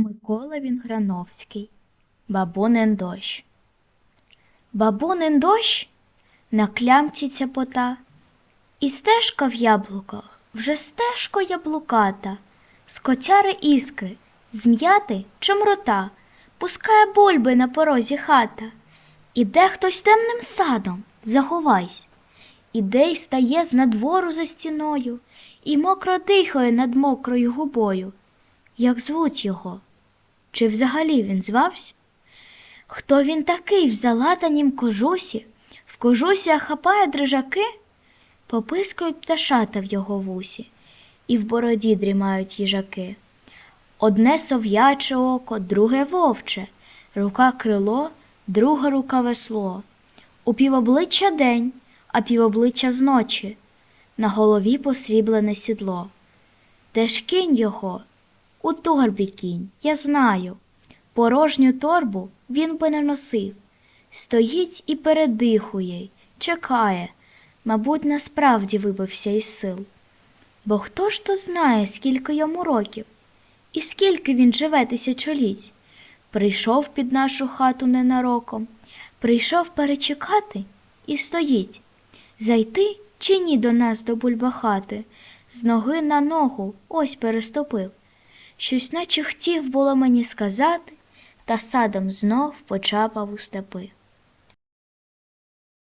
Микола Вінграновський Бабунин дощ Бабунин дощ на клямці цяпота, І стежка в яблуках вже стежко яблуката, З котяри іскри, зм'яти чомрота, Пускає бульби на порозі хата. Іде хтось темним садом, заховайсь. Іде й стає з надвору за стіною, І мокро дихає над мокрою губою. Як звуть його? Чи взагалі він звався? Хто він такий в залатанім кожусі, в кожусі хапає дрижаки? Попискують пташата в його вусі, і в бороді дрімають їжаки. Одне сов'яче око, друге вовче, рука крило, друга рука весло. У півобличчя день, а півобличчя зночі, на голові посріблене сідло. Де ж кінь його? У торбі кінь, я знаю. Порожню торбу він би не носив. Стоїть і передихує, чекає, мабуть, насправді вибився із сил. Бо хто ж то знає, скільки йому років, і скільки він живе тисячоліть? Прийшов під нашу хату ненароком, прийшов перечекати і стоїть. Зайти чи ні до нас до бульбахати, з ноги на ногу ось переступив. Щось наче хотів було мені сказати, та садом знов почапав у степи.